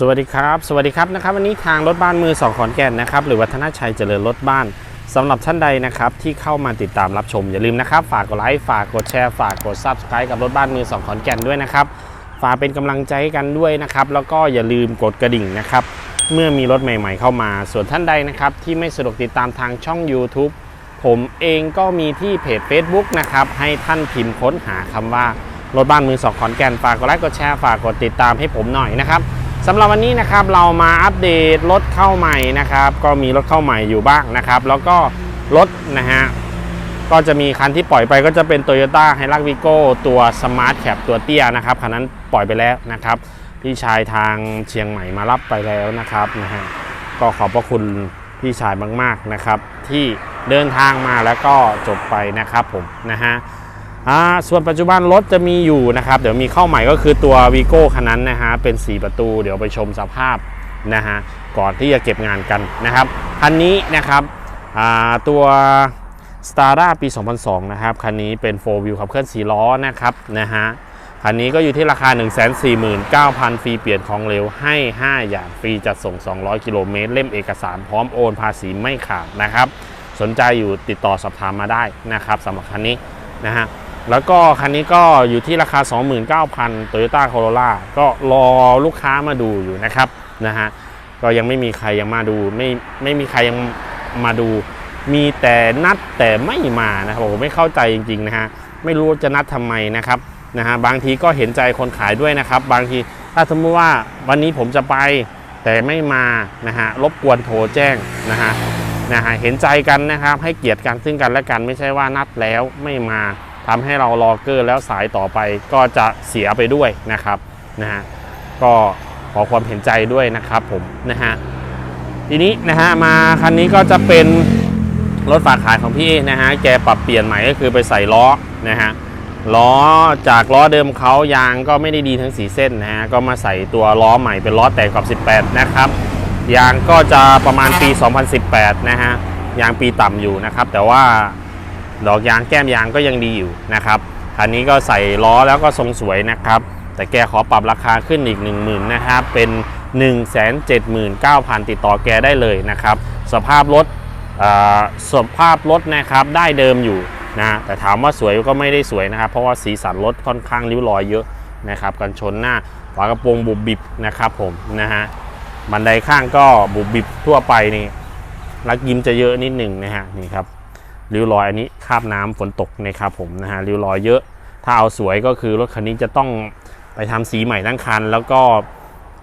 สวัสดีครับ สวัสดีครับนะครับวันนี้ทางรถบ้านมือสองขอนแก่นนะครับหรือวัฒนชัยเจริญรถบ้านสำหรับท่านใดนะครับที่เข้ามาติดตามรับชม อย่าลืมนะครับ ฝากกดไลค์ฝากกดแชร์ฝากกด Subscribe กับรถบ้านมือสองขอนแก่นด้วยนะครับฝากเป็นกำลังใจให้กันด้วยนะครับแล้วก็อย่าลืมกดกระดิ่งนะครับเมื่อมีรถใหม่ ๆ เข้ามา ส่วนท่านใดนะครับที่ไม่สะดวกติดตามทางช่อง YouTube ผมเองก็มีที่เพจ Facebook นะครับให้ท่านพิมพ์ค้นหาคำว่ารถบ้านมือสองขอนแก่นฝากกดไลค์กดแชร์ฝากกดติดตามให้ผมหน่อยนะครับ สำหรับวันนี้นะครับเรามาอัปเดตรถเข้าใหม่นะครับ ก็มีรถเข้าใหม่อยู่บ้างนะครับ แล้วก็รถนะฮะก็จะมีคันที่ปล่อยไปก็จะเป็น Toyota h i l u x v i g o ตัว Smart Cap ตัวเตี้ยนะครับคันนั้นปล่อยไปแล้วนะครับ พี่ชายทางเชียงใหม่มารับไปแล้วนะครับนะฮะก็ขอบพระคุณพี่ชายมากๆนะครับ ที่เดินทางมาแล้วก็จบไปนะครับผมนะฮะ อ่าส่วนปัจจุบันรถจะมีอยู่นะครับ เดี๋ยวมีเข้าใหม่ก็คือตัว v ีโก้คันนั้นนะฮะเป็น 4 ประตู เดี๋ยวไปชมสภาพนะฮะก่อนที่จะเก็บงานกันนะครับคันนี้นะครับตัว s t a r a ปี 2002 นะครับคันนี้เป็น 4 wheel ขับเคลื่อน 4 ล้อนะครับนะฮะคันนี้ก็อยู่ที่ราคา 149,000 ฟรีเปลี่ยนของเร็วให้ 5 อย่างฟรีจัดส่ง 200 กิโลเมตร เล่มเอกสารพร้อมโอนภาษีไม่ขาดนะครับ สนใจอยู่ติดต่อสอบถามมาได้นะครับสำหรับคันนี้นะฮะ แล้วก็คันนี้ก็อยู่ที่ราคา 29,000 Toyota Corolla ก็รอลูกค้ามาดูอยู่นะครับนะฮะก็ยังไม่มีใครยังมาดูไม่ไม่มีใครยังมาดู มีแต่นัดแต่ไม่มานะครับผมไม่เข้าใจจริงๆนะฮะไม่รู้จะนัดทำไมนะครับนะฮะบางทีก็เห็นใจคนขายด้วยนะครับ บางทีถ้าสมมติว่าวันนี้ผมจะไปแต่ไม่มานะฮะรบกวนโทรแจ้งนะฮะนะฮะเห็นใจกันนะครับ ให้เกียรติกันซึ่งกันและกันไม่ใช่ว่านัดแล้วไม่มา ทำให้เรารอเกอร์แล้วสายต่อไปก็จะเสียไปด้วยนะครับนะฮะก็ขอความเห็นใจด้วยนะครับผมนะฮะทีนี้นะฮะมาคันนี้ก็จะเป็นรถฝากขายของพี่นะฮะแกปรับเปลี่ยนใหม่ก็คือไปใส่ล้อนะฮะล้อจากล้อเดิมเขายางก็ไม่ได้ดีทั้งสีเส้นนะฮะก็มาใส่ตัวล้อใหม่เป็นล้อแต่งกับ 18 นะครับยางก็จะประมาณปี 2018 นะฮะยางปีต่ำอยู่นะครับ แต่ว่า ดอกยางแก้มยางก็ยังดีอยู่นะครับคันนี้ก็ใส่ล้อแล้วก็ทรงสวยนะครับ แต่แกขอปรับราคาขึ้นอีก 1 0,000นะครับเป็น 179,000 ติดต่อแกได้เลยนะครับ สภาพรถสภาพรถนะครับได้เดิมอยู่นะแต่ถามว่าสวยก็ไม่ได้สวยนะครับ เพราะว่าสีสันรถค่อนข้างริ้วรอยเยอะนะครับกันชนหน้าฝากระโปรงบุบบิบนะครับผมนะฮะบันไดข้างก็บุบบิบทั่วไปนี่ลักยิ้มจะเยอะนิดหนึ่งนะฮะนี่ครับ ริ้วรอยอันนี้คาบน้ำฝนตกนะครับผมนะฮะริ้วรอยเยอะ ถ้าเอาสวยก็คือรถคันนี้จะต้องไปทำสีใหม่ทั้งคัน แล้วก็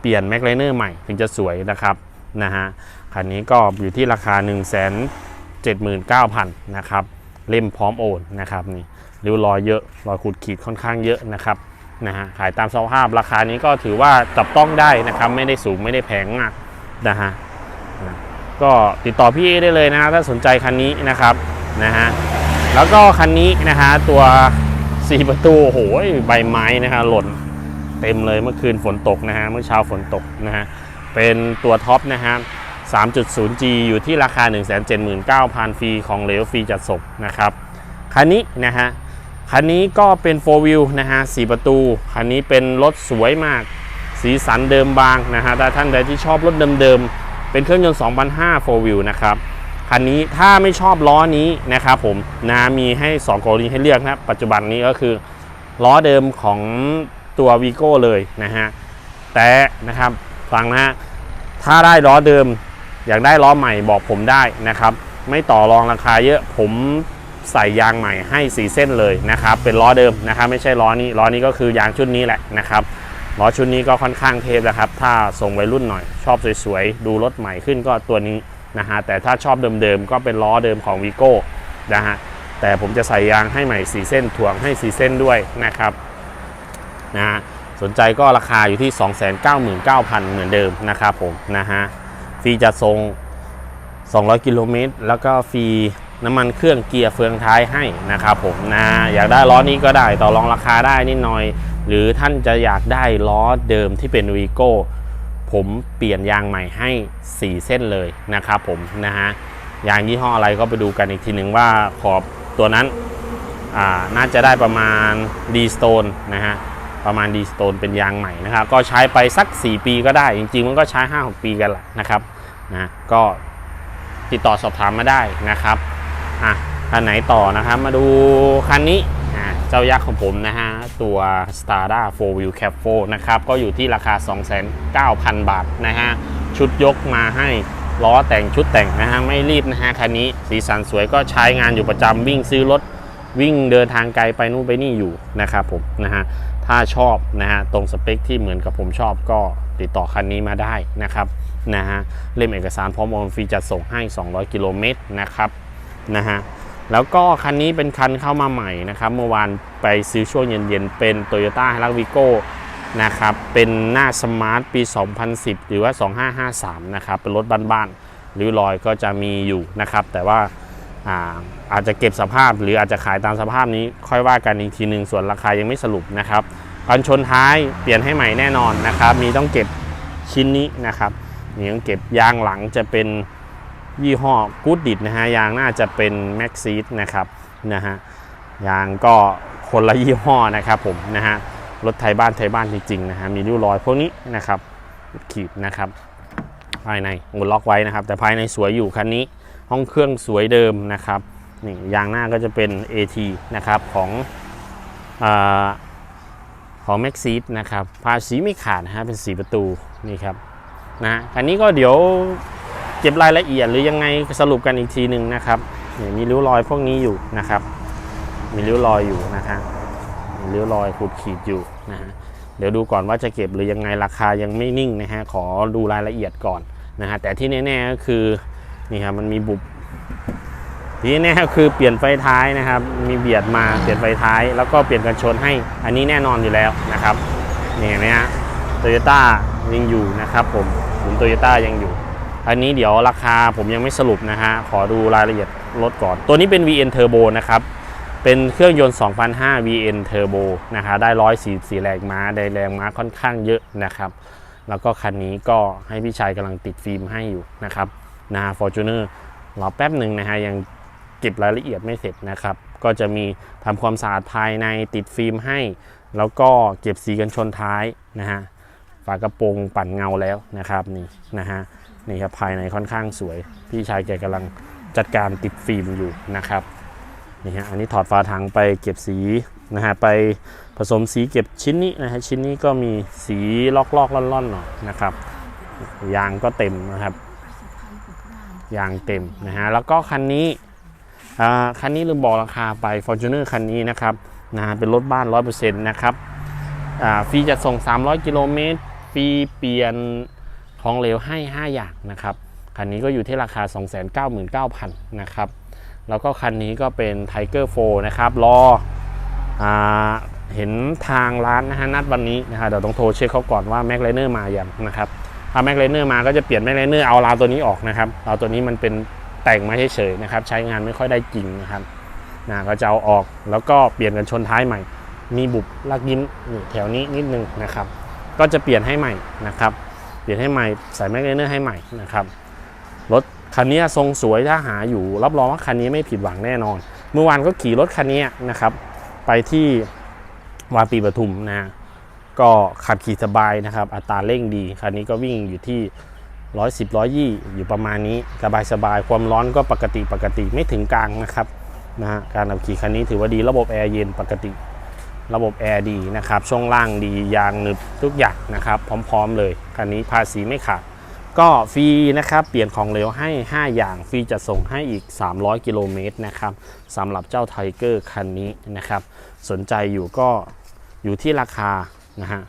เปลี่ยนแม็กไลเนอร์ใหม่ถึงจะสวยนะครับนะฮะคันนี้ก็อยู่ที่ราคา 1 7 9 0 0 0นะครับเล่มพร้อมโอนนะครับนี่ริ้วรอยเยอะรอยขูดขีดค่อนข้างเยอะนะครับนะฮะขายตามสภาพราคานี้ก็ถือว่าจับต้องได้นะครับ ไม่ได้สูงไม่ได้แพงมากนะฮะ ก็ติดต่อพี่เอได้เลยนะถ้าสนใจคันนี้นะครับนะฮะแล้วก็คันนี้นะฮะตัว 4 ประตูโอ้โหใบไม้นะฮะหล่นเต็มเลยเมื่อคืนฝนตกนะฮะเมื่อเช้าฝนตกนะฮะเป็นตัวท็อปนะฮะ 3.0G อยู่ที่ราคา 179,000 ฟรีของเหลวฟรีจัดส่งนะครับคันนี้นะฮะคันนี้ก็เป็น4 wheel นะฮะ4ประตู คันนี้เป็นรถสวยมาก สีสันเดิมบางนะฮะถ้าท่านใดที่ชอบรถเดิมๆ เป็นเครื่องยนต์2005 4 wheel นะครับคันนี้ถ้าไม่ชอบล้อนี้นะครับผมนะมีให้2กรณีให้เลือกนะปัจจุบันนี้ก็คือล้อเดิมของตัว v ีโก้เลยนะฮะแต่นะครับฟังนะฮะถ้าได้ล้อเดิม อยากได้ล้อใหม่บอกผมได้นะครับ ไม่ต่อรองราคาเยอะผมใส่ยางใหม่ให้สีเส้นเลยนะครับ เป็นล้อเดิมนะครับ ไม่ใช่ล้อนี้ล้อนี้ก็คือยางชุดนี้แหละนะครับ ล้อชุดนี้ก็ค่อนข้างเทพนะครับ ถ้าส่งวัยรุ่นหน่อย ชอบสวยๆ ดูรถใหม่ขึ้นก็ตัวนี้นะฮะ แต่ถ้าชอบเดิมๆ ก็เป็นล้อเดิมของวีโก้นะฮะ แต่ผมจะใส่ยางให้ใหม่สีเส้นถ่วงให้สีเส้นด้วยนะครับ นะฮะ สนใจก็ราคาอยู่ที่ 299,000 เหมือนเดิมนะครับผม นะฮะ ฟรีจะทรง200 กิโลเมตร แล้วก็ฟรีน้ำมันเครื่องเกียร์เฟืองท้ายให้นะครับผมนะอยากได้ล้อนี้ก็ได้ต่อรองราคาได้นิดหน่อย หรือท่านจะอยากได้ล้อเดิมที่เป็นวีโก้ผมเปลี่ยนยางใหม่ให้ 4 เส้นเลยนะครับผมนะฮะยางยี่ห้ออะไรก็ไปดูกันอีกทีหนึ่งว่าขอบตัวนั้นอ่าน่าจะได้ประมาณ D Stone นะฮะประมาณดีสโตนเป็นยางใหม่นะครับ ก็ใช้ไปสัก 4 ปีก็ได้ จริง ๆ มันก็ใช้ 5-6 ปีกันแหละนะครับนะก็ติดต่อสอบถามมาได้นะครับอะคันไหนต่อนะครับมาดูคันนี้ เจ้ายักษ์ของผมนะฮะ ตัว Stada 4 Wheel Cap 4นะครับ ก็อยู่ที่ราคา 29,000 บาทนะฮะ ชุดยกมาให้ล้อแต่งชุดแต่งนะฮะ ไม่รีบนะฮะ คันนี้สีสันสวยก็ใช้งานอยู่ประจำวิ่งซื้อรถวิ่งเดินทางไกลไปนู่นไปนี่อยู่นะครับผมนะฮะ ถ้าชอบนะฮะ ตรงสเปคที่เหมือนกับผมชอบก็ติดต่อคันนี้มาได้นะครับนะฮะเล่มเอกสารพร้อมโอนฟรีจัดส่งให้ 200 กิโลเมตรนะครับนะฮะ แล้วก็คันนี้เป็นคันเข้ามาใหม่นะครับ เมื่อวานไปซื้อช่วงเย็นๆ เป็น Toyota h i l u x v i g o นะครับ เป็นหน้าสมาร์ทปี 2010 หรือว่า 2553 นะครับ เป็นรถบ้านๆหรือรอยก็จะมีอยู่นะครับ แต่ว่าอาอาจจะเก็บสภาพหรืออาจจะขายตามสภาพนี้ค่อยว่ากันอีกทีหนึ่งส่วนราคายังไม่สรุปนะครับกันชนท้ายเปลี่ยนให้ใหม่แน่นอนนะครับ มีต้องเก็บชิ้นนี้นะครับมีต้องเก็บยางหลังจะเป็น ยี่ห้อกูดดิดนะฮะยางน่าจะเป็นแม็กซีดนะครับนะฮะยางก็คนละยี่ห้อนะครับผมนะฮะรถไทยบ้านไทยบ้านจริงๆนะฮะมีริ้วรอยพวกนี้นะครับขีดนะครับ ภายในหมดล็อกไว้นะครับ แต่ภายในสวยอยู่คันนี้ ห้องเครื่องสวยเดิมนะครับนี่ยางหน้าก็จะเป็น AT นะครับของอของ m a x ซีดนะครับภาษีไม่ขาดนะฮะเป็น4ประตูนี่ครับนะคันนี้ก็เดี๋ยว ก็บรายละเอียดหรือยังไงสรุปกันอีกทีหนึ่งนะครับนี่มีริ้วรอยพวกนี้อยู่นะครับ มีริ้วรอยอยู่นะครับมีริ้วรอยขูดขีดอยู่นะฮะเดี๋ยวดูก่อนว่าจะเก็บหรือยังไงราคายังไม่นิ่งนะฮะขอดูรายละเอียดก่อนนะฮะแต่ที่แน่ๆก็คือนี่ครับมันมีบุบทีนี้ก็คือเปลี่ยนไฟท้ายนะครับ มีเบียดมาเปลี่ยนไฟท้าย แล้วก็เปลี่ยนกันชนให้อันนี้แน่นอนอยู่แล้วนะครับนี่เห็นไหมฮะโตโยต้ายังอยู่นะครับผมหมุนโตโยต้ายังอยู่ อันนี้เดี๋ยวราคาผมยังไม่สรุปนะฮะ ขอดูรายละเอียดรถก่อน ตัวนี้เป็น VN Turbo นะครับ เป็นเครื่องยนต์ 2005 VN Turbo นะฮะ ได้ 144 แรงม้า ได้แรงม้าค่อนข้างเยอะนะครับ แล้วก็คันนี้ก็ให้พี่ชายกำลังติดฟิล์มให้อยู่นะครับนะฟอร์จูเนอร์รอแป๊บหนึ่งนะฮะ ยังเก็บรายละเอียดไม่เสร็จนะครับ ก็จะมีทำความสะอาดภายในติดฟิล์มให้ แล้วก็เก็บสีกันชนท้ายนะฮะ ฝากระโปรงปั่นเงาแล้วนะครับนี่นะฮะ นี่ครับภายในค่อนข้างสวย พี่ชายแกกำลังจัดการติดฟิล์มอยู่นะครับนี่ฮะอันนี้ถอดฝาถังไปเก็บสีนะฮะไปผสมสีเก็บชิ้นนี้นะฮะชิ้นนี้ก็มีสีลอกๆล่อนๆหน่อยนะครับยางก็เต็มนะครับยางเต็มนะฮะแล้วก็คันนี้อ่าคันนี้ลืมบอกราคาไป Fortuner คันนี้นะครับนะฮะเป็นรถบ้าน 100%นะครับอ่าฟรีจะส่ง 300 กิโลเมตรฟรีเปลี่ยน ของเหลวให้ 5 อย่างนะครับคันนี้ก็อยู่ที่ราคา 299,000 นะครับ แล้วก็คันนี้ก็เป็น Tiger 4 นะครับรออเห็นทางร้านนะฮะนัดวันนี้นะฮะเดี๋ยวต้องโทรเช็คเขาก่อนว่า Mac l i n e r มาอย่างนะครับถ้า Mac l i n e r มาก็จะเปลี่ยน Mac l i n e r เอาราวตัวนี้ออกนะครับราวตัวนี้มันเป็นแต่งมาเฉยๆนะครับใช้งานไม่ค่อยได้จริงนะครับนะก็จะเอาออกแล้วก็เปลี่ยนกันชนท้ายใหม่ มีบุบลักยิ้มแถวนี้นิดนึงนะครับ ก็จะเปลี่ยนให้ใหม่นะครับ เปลี่ยนให้ใหม่ใส่ Mac l i n e r ให้ใหม่นะครับรถคันนี้ทรงสวยถ้าหาอยู่รับรองว่าคันนี้ไม่ผิดหวังแน่นอน เมื่อวานก็ขี่รถคันนี้นะครับ ไปที่วาปีปทุมนะก็ขับขี่สบายนะครับ อัตราเร่งดีคันนี้ก็วิ่งอยู่ที่110 120อยู่ประมาณนี้สบายสบายความร้อนก็ปกติปกติไม่ถึงกลางนะครับนะฮะการขับขี่คันนี้ถือว่าดีระบบแอร์เย็นปกติ ระบบแอร์ดีนะครับ ช่วงล่างดี ยางหนึบทุกอย่างนะครับ พร้อมๆเลย คันนี้ภาษีไม่ขาด ก็ฟรีนะครับ เปลี่ยนของเหลวให้ 5 อย่าง ฟรีจะส่งให้อีก 300 กิโลเมตรนะครับสำหรับเจ้าไทเกอร์คันนี้นะครับ สนใจอยู่ก็อยู่ที่ราคานะฮะ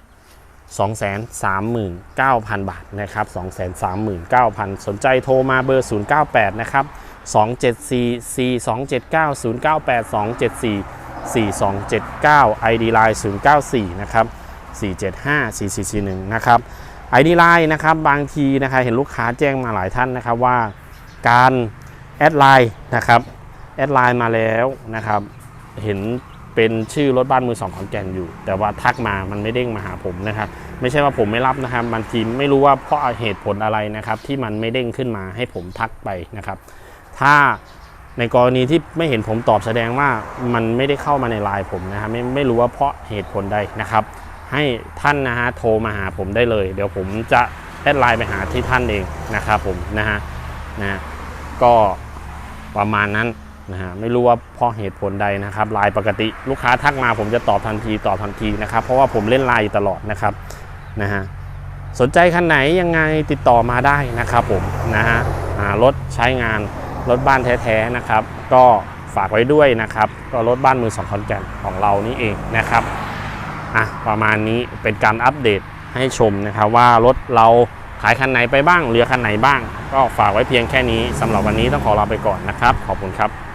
239,000 บาทนะครับ239,000 สนใจโทรมาเบอร์ 098 นะครับ 274 4279 098 274 4279 ID Line 094 นะครับ 475 4441 นะครับ ID Line นะครับบางทีนะครับเห็นลูกค้าแจ้งมาหลายท่านนะครับว่าการแอดไลน์นะครับแอดไลน์มาแล้วนะครับ เห็นเป็นชื่อรถบ้านมือสองขอนแก่นอยู่ แต่ว่าทักมามันไม่เด้งมาหาผมนะครับ ไม่ใช่ว่าผมไม่รับนะครับบางทีไม่รู้ว่าเพราะเหตุผลอะไรนะครับ ที่มันไม่เด้งขึ้นมาให้ผมทักไปนะครับ ถ้า ในกรณีที่ไม่เห็นผมตอบแสดงว่ามันไม่ได้เข้ามาในไลน์ผมนะครับไม่ไม่รู้ว่าเพราะเหตุผลใดนะครับ ให้ท่านนะฮะโทรมาหาผมได้เลย เดี๋ยวผมจะแอดไลน์ไปหาที่ท่านเองนะครับผมนะฮะนะก็ประมาณนั้นนะฮะไม่รู้ว่าเพราะเหตุผลใดนะครับไลน์ปกติ ลูกค้าทักมาผมจะตอบทันทีตอบทันทีนะครับ เพราะว่าผมเล่นไลน์อยู่ตลอดนะครับนะฮะสนใจคันไหนยังไงติดต่อมาได้นะครับผมนะฮะอ่ารถใช้งาน รถบ้านแท้ๆนะครับ ก็ฝากไว้ด้วยนะครับ ก็รถบ้านมือสองคอนแกนของเรานี่เองนะครับอะประมาณนี้เป็นการอัปเดตให้ชมนะครับว่ารถเราขายคันไหนไปบ้างเรือคันไหนบ้าง ก็ฝากไว้เพียงแค่นี้สำหรับวันนี้ต้องขอลาไปก่อนนะครับ ขอบคุณครับ